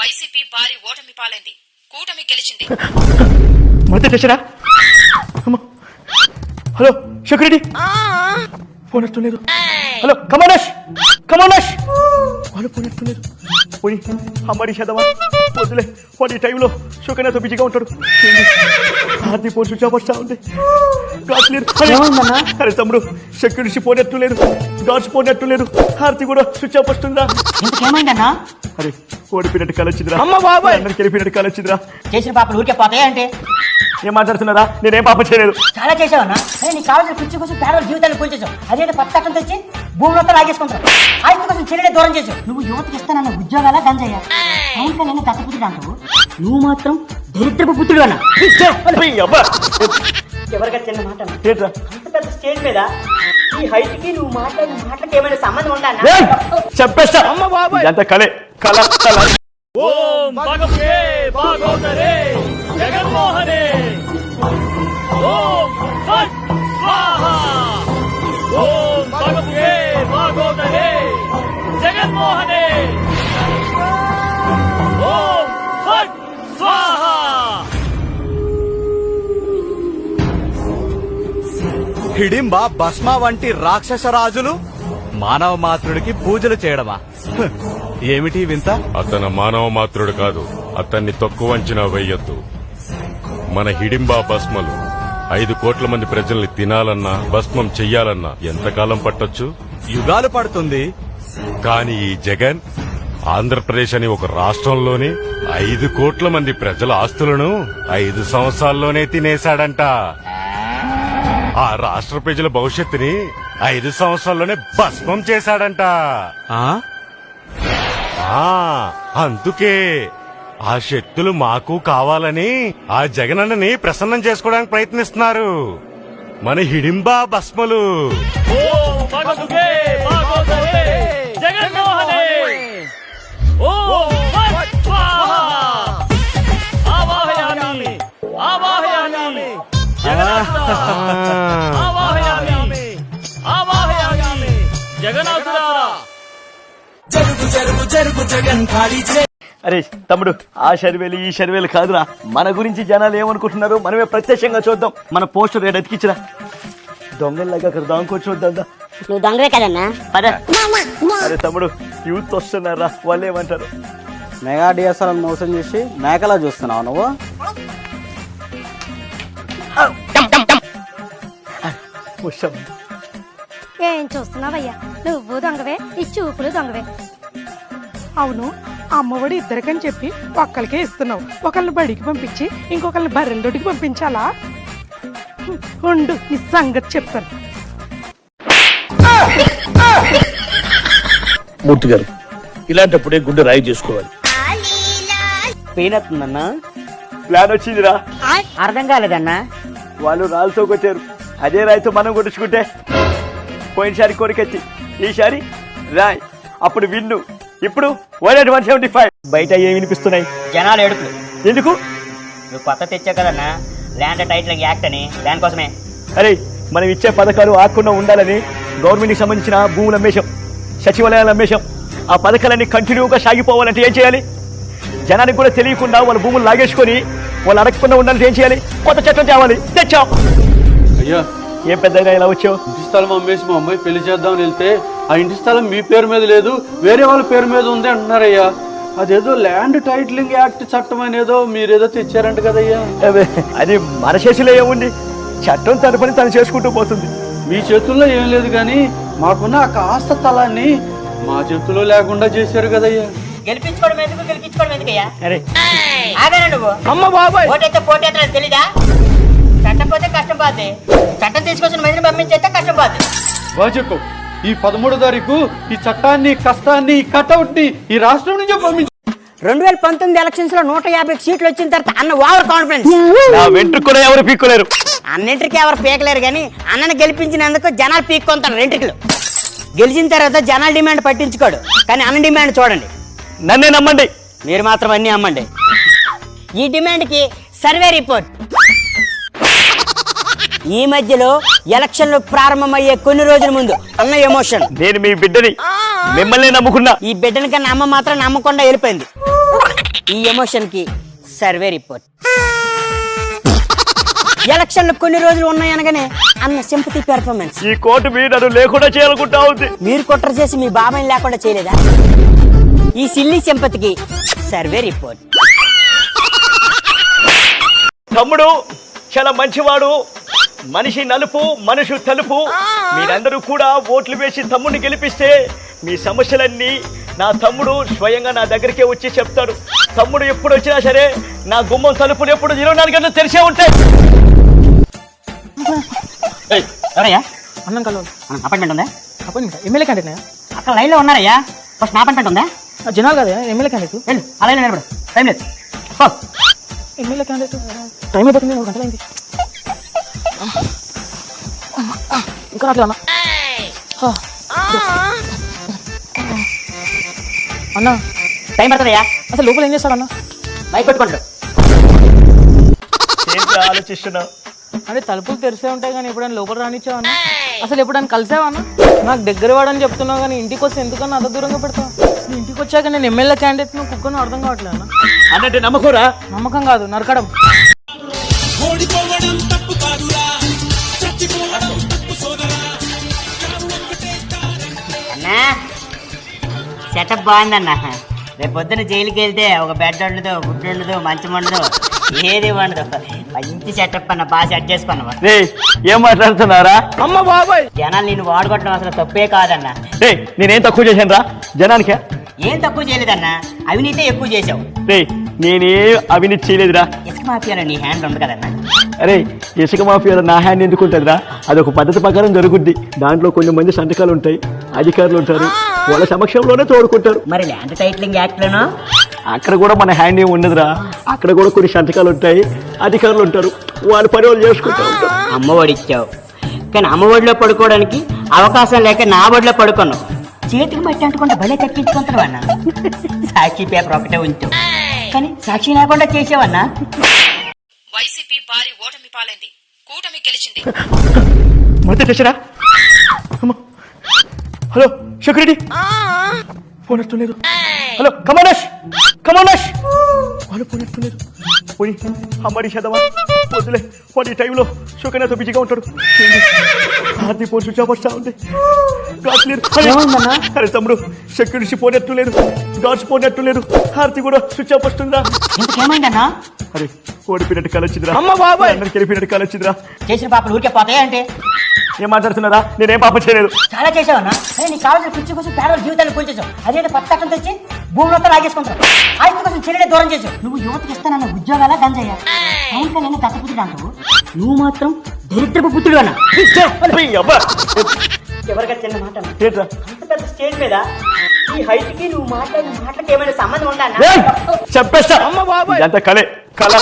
YCP భారీ ఓటమి పాలైంది. కూటమి గెలిచింది. హలో సెక్యూరిటీ ఫోన్ వస్తలేదు హలో కమానష్ కమానష్ వాళ్ళు ఫోన్ వస్తలేదు పోయి అమ్మడి చదవా వద్దులే. వాడి ఈ టైంలో శోకనాథ్ బిజీగా ఉంటాడు. ఆర్తి ఫోన్ స్విచ్ ఆఫ్ వస్తా ఉంది? అరే తమ్ముడు సెక్యూరిటీ ఫోన్ ఎత్తలేదు. గాడ్స్ ఫోన్ ఎత్తలేదు. హారతి కూడా స్విచ్ ఆఫ్ వస్తుందా అరే ఓడిపోయినట్టు కలొచ్చిందిరా అమ్మ బాబాయ్! అందరికి వెళ్ళిపోయినట్టు కలొచ్చిందిరా చేసిన పాపలు ఊరికే పోతాయా అంటే? ఏం మాట్లాడుతున్నారా? నేనేం పాప చేయలేదు. చాలా చేసావన్నా? అదే నీకు కావాల్సిన కుర్చీ కోసం పేదల జీవితాన్ని కూల్చేసావు అదేంటి పత్తి కట్టం తెచ్చి భూమిలో లాగేసుకుంటావు? ఆస్తి కోసం చెల్లెడే దూరం చేసావు. నువ్వు యువతకి ఇస్తానన్న ఉద్యోగాల గంజయ్య. అవును నేను దత్తపుత్రుడు అంటావు. నువ్వు మాత్రం దరిద్రపు పుత్రుడు అన్న. ఎవరిగా చిన్న మాట అంత పెద్ద స్టేజ్ మీద ఈ హైట్కి నువ్వు మాట్లాడిన మాటలకి ఏమైనా సంబంధం ఉందా అన్న? ఏయ్! చంపేస్తా ఇదంతా కలే. కల కల ఓం భగవతే భాగవతరే జగన్మోహనే. ఓం ఫట్ హిడింబ భస్మ వంటి రాక్షస రాజులు మానవ మాతృడికి పూజలు చేయడమా? హ్, ఏమిటి వింత? అతను మానవ మాత్రుడు కాదు అతన్ని తక్కువ అంచనా వేయొద్దు. మన హిడింబా భస్మలు ఐదు కోట్ల మంది ప్రజల్ని తినాలన్నా భస్మం చెయ్యాలన్నా ఎంతకాలం పట్టొచ్చు? యుగాలు పడుతుంది. కానీ ఈ జగన్ ఆంధ్రప్రదేశ్ అని ఒక రాష్ట్రంలోని ఐదు కోట్ల మంది ప్రజల ఆస్తులను ఐదు సంవత్సరాల్లోనే తినేశాడంట. ఆ రాష్ట్ర ప్రజల భవిష్యత్తుని ఐదు సంవత్సరాల్లోనే భస్మం చేశాడంట. ఆ? ఆ అందుకే ఆ శక్తులు మాకు కావాలని ఆ జగనన్నని ప్రసన్నం చేసుకోవడానికి ప్రయత్నిస్తున్నారు. మన హిడింబా భస్మలు. ఆవాహయామి ఆవాహయామి జగన్నాథ అరే తమ్ముడు ఆ షర్వేలు ఈ షర్వేలు కాదురా. మన గురించి జనాలు ఏమనుకుంటున్నారు మనమే ప్రత్యక్షంగా చూద్దాం. మన పోస్టర్ రేట్ ఎతికిచ్చిరా దొంగల్లాగా అక్కడ దాంకో చూద్దాం దా. నువ్వు దొంగవే కదన్నా? పద. అరే తమ్ముడు యూత్ వస్తున్నారా? వాళ్ళు ఏమంటారు? మెగా డిఎస్ఆర్ మోసం చేసి మేకలా చూస్తున్నావు నువ్వు? ఏం చూస్తున్నావయ్యా? నువ్వు దొంగవే ఈ చూపులు దొంగవే. అవును అమ్మఒడి ఇద్దరికని చెప్పి ఒక్కరికే ఇస్తున్నావు. ఒకళ్ళని బడికి పంపించి ఇంకొకరిని బర్రెల దొడ్డికి పంపించాలా? ఉండు ఈ సంగతి చెప్తాను. మూర్తి గారు ఇలాంటప్పుడే గుండె రాయి చేసుకోవాలి. పెయిన్ అవుతుందన్నా ప్లాన్ వచ్చిందిరా. అర్థం కాలేదన్నా. వాళ్ళు రాళ్ళతో కొట్టారు. అదే రాయితో మనం కొట్టించుకుంటే పోయినసారి కోరికెత్తి ఈసారి రాయ్. అప్పుడు విన్ను. ఇప్పుడు one eight one seventy five బయట ఏమి వినిపిస్తున్నాయి? జనాలు ఏడుపులు ఎందుకు? నువ్వు కొత్త తెచ్చావు కదన్నా. ల్యాండ్ టైటిల్ యాక్ట్ అని. దానికోసమే అరే మనం ఇచ్చే పథకాలు ఆకుండా ఉండాలని గవర్నమెంట్కి సంబంధించిన భూములు అమ్మేశాం సచివాలయాలు అమ్మేశాం. ఆ పథకాలన్నీ కంటిన్యూగా సాగిపోవాలంటే ఏం చేయాలి? జనానికి కూడా తెలియకుండా వాళ్ళ భూములు లాగేసుకొని వాళ్ళు అడగకుండా ఉండాలంటే ఏం చేయాలి? కొత్త చట్టం తేవాలి. తెచ్చాం. అయ్యా. ఏం పెద్దగా ఇలా వచ్చావు? స్థలం అమ్మేసి మా అమ్మాయి పెళ్ళి చేద్దామని వెళ్తే ఆ ఇంటి స్థలం మీ పేరు మీద లేదు వేరే వాళ్ళ పేరు మీద ఉంది అంటున్నారయ్యా. అదేదో ల్యాండ్ టైటిలింగ్ యాక్ట్ చట్టం అనేదో మీరేదో తెచ్చారంట కదయ్యా. అదే, అది మన చేతిలో ఏముంది? చట్టం తన పని తను చేసుకుంటూ పోతుంది. మీ చేతుల్లో ఏం లేదు కానీ మాకున్న ఆ కాస్త స్థలాన్ని మా చేతుల్లో లేకుండా చేశారు కదయ్యా. గెలిపించుకోవడం ఎందుకు? గెలిపించుకోవడం ఎందుకయ్యా? అరే. ఆగానే నువ్వు. అమ్మ బాబాయ్. ఓటైతే పోటీ అయితే తెలీదా? చట్టం పోతే కష్టం పోతే చట్టం తీసుకొచ్చిన మందిని పంపించేస్తే కష్టం పోతే బాగా చెప్పు ఈ పదమూడో తారీఖు ఈ చట్టాన్ని కష్టాన్ని ఈ కటౌట్ని ఈ రాష్ట్రం నుంచి పంపించు. రెండు వేల పంతొమ్మిది ఎలక్షన్స్లో నూట యాభై సీట్లు వచ్చిన తర్వాత అన్న ఓవర్ కాన్ఫిడెన్స్ నా వెంట్రుకు కూడా ఎవరు పీక్కోలేరు. అన్నింటికి ఎవరు పీకలేరు కానీ అన్నని గెలిపించినందుకు జనాలు పీక్కొంటారు రెంటికలు గెలిచిన తర్వాత జనాల డిమాండ్ పట్టించుకోడు కానీ అన్న డిమాండ్ చూడండి. నన్నే నమ్మండి. మీరు మాత్రం అన్ని అమ్మండి. ఈ డిమాండ్కి సర్వే రిపోర్ట్. ఈ మధ్యలో ఎలక్షన్లు ప్రారంభమయ్యే కొన్ని రోజుల ముందు. అన్న ఎమోషన్. నేను మీ బిడ్డని మిమ్మల్ని నమ్ముకున్నా. ఈ బిడ్డని కన్నా అమ్మ మాత్రం నమ్మకుండా వెళ్ళిపోయింది. ఈ ఎమోషన్కి సర్వే రిపోర్ట్. ఎలక్షన్లు కొన్ని రోజులు ఉన్నాయనగానే అన్న సింపతి పెర్ఫార్మెన్స్ ఈ కోర్టు మీ నన్ను లేకుండా చేయాలనుకుంటా ఉంది. మీరు కుట్ర చేసి మీ బాబాయ్ని లేకుండా చేయలేదా? ఈ సిల్లి సింపతికి సర్వే రిపోర్ట్. తమ్ముడు చాలా మంచివాడు. మనిషి నలుపు మనుషు తలుపు. మీరందరూ కూడా ఓట్లు వేసి తమ్ముడిని గెలిపిస్తే మీ సమస్యలన్నీ నా తమ్ముడు స్వయంగా నా దగ్గరికే వచ్చి చెప్తాడు. తమ్ముడు ఎప్పుడు వచ్చినా సరే నా గుమ్మం తలుపులు ఎప్పుడు ఇరవై నాలుగు గంటలు తెరిచే ఉంటాయి. ఎవరయ్యా? అన్నం కలవాలి అపాయింట్మెంట్ ఉందా? అప్పుడు ఎమ్మెల్యే క్యాండిడేట్ అక్కడ లైన్లో ఉన్నారయ్యా. ఫస్ట్ నా అపాయింట్మెంట్ ఉందా? జనాలు కదా ఎమ్మెల్యే క్యాండిడేట్ వెళ్ళు ఆ లైన్లో నిలబడు. టైం లేదు. ఎమ్మెల్యే క్యాండిడేట్ టైం అయిపోతుంది ఒక గంటలైంది ఇంకా రాట్లే అన్న అన్న. టైం పడుతుందయ్యా అసలు లోపల ఏం చేస్తాడు అన్న బైక్ పెట్టుకుంటాడు ఆలోచిస్తున్నావు? అంటే తలుపులు తెరిసే ఉంటాయి కానీ ఎప్పుడైనా లోపల రానిచ్చావా అన్న అసలు ఎప్పుడైనా కలిసావా అన్న నాకు దగ్గర వాడని చెప్తున్నావు కానీ ఇంటికి వస్తే ఎందుకన్నా అంత దూరంగా పెడతావు? నీ ఇంటికి వచ్చాక నేను ఎమ్మెల్యే క్యాండిడేట్ నువ్వు కుక్కను అర్థం కావట్లేదు అన్న? అన్నట్టు నమ్మకూరా? నమ్మకం కాదు నరకడం. అన్నా సెటప్ బాగుందన్న. రేపు పొద్దున జైలుకి వెళ్తే ఒక బెడ్ ఉండదు గుడ్డు ఉండదు మంచం ఉండదు ఏది ఉండదు మంచి సెటప్ అన్న బాగా సెట్ చేసుకున్నావా ఏం మాట్లాడుతున్నారా అమ్మ బాబాయ్! జనాలు నేను వాడుకోవడం అసలు తప్పే కాదన్న. రే నేనేం తక్కువ చేశాను రా జనానికే? ఏం తక్కువ చేయలేదన్న? అవినీతే ఎక్కువ చేసావు రే నేనే అవినీతి చేయలేదురా. ఇసుక మాఫియాలో నీ హ్యాండ్ ఉంది కదన్న. అరే ఇసుక మాఫియాలో నా హ్యాండ్ ఎందుకు ఉంటుందిరా? అదొక పద్ధతి ప్రకారం జరుగుద్ది. దాంట్లో కొన్ని మంది సంతకాలు ఉంటాయి. అధికారులు ఉంటారు. వాళ్ళ సమక్షంలోనే తోడుకుంటారు. మరి ల్యాండ్ టైటిలింగ్ యాక్ట్ లోనో అక్కడ కూడా మన హ్యాండ్ ఏమి ఉండదురా. అక్కడ కూడా కొన్ని సంతకాలు ఉంటాయి. అధికారులు ఉంటారు. వాళ్ళ పని వాళ్ళు చేసుకుంటూ ఉంటారు. అమ్మఒడి ఇచ్చావు కానీ అమ్మఒడిలో పడుకోవడానికి అవకాశం లేక నా ఒడిలో పడుకున్నావు చేతికి మట్టి అంటుకుంటే భలే తగ్గించుకుంటావు అన్న. సాక్షి పేపర్ ఒకటే ఉంచు. కానీ సాక్షి లేకుండా చేసావన్నా వైసీపీ భారీ ఓటమి పాలైంది. కూటమి గెలిచింది. అమ్మా హలో సెక్యూరిటీ ఫోన్ ఎత్తలేదు హలో కమోనష్ కమోనష్ వాళ్ళు ఫోన్ ఎత్తలేదు పోయి అమ్మడి చదవా వద్దులే. వాడి ఈ టైంలో సుకన్యతో బిజీగా ఉంటాడు. హార్ది ఫోన్ స్విచ్ ఆఫ్ వస్తా ఉంది గాడ్స్ లేదు. అరే, అరే తమ్ముడు సెక్యూరిటీ ఫోన్ ఎత్తలేదు గాడ్స్ ఫోన్ ఎత్తలేదు హార్తి కూడా స్విచ్ ఆఫ్ వస్తుందా ఇంతకేమైందన్నా అరే ఓడిపోయినట్టు కలొచ్చిందిరా. అమ్మ బాబాయ్. అందరికి వెళ్ళిపోయినట్టు కలొచ్చిందిరా. చేసిన పాపలు ఊరికే పోతాయా అంటే? ఏం మాట్లాడుతున్నారా? నేనేం పాప చేయలేదు. చాలా చేసావన్నా అదే నీకు కావాల్సిన కుర్చీ కోసం పేదల జీవితాన్ని కూల్చేసావు అదే చట్టం తెచ్చి భూమి మొత్తం లాగేసుకుంటావు? ఆస్తి కోసం చెల్లెడే దూరం చేసావు నువ్వు యువతకి ఇస్తానన్న ఉద్యోగాల గంజయ్యా అవును కానీ దత్తపుత్రుడు అంటావు నువ్వు మాత్రం దరిద్రపు పుత్రుడు అన్న ఎవరిగా చిన్న మాట అంత పెద్ద స్టేజ్ మీద ఈ హైట్కి నువ్వు మాట్లాడిన మాటలకి ఏమైనా సంబంధం ఉందా అన్న? ఏయ్, చెప్పేస్తా. ఇదంతా కలే. కళ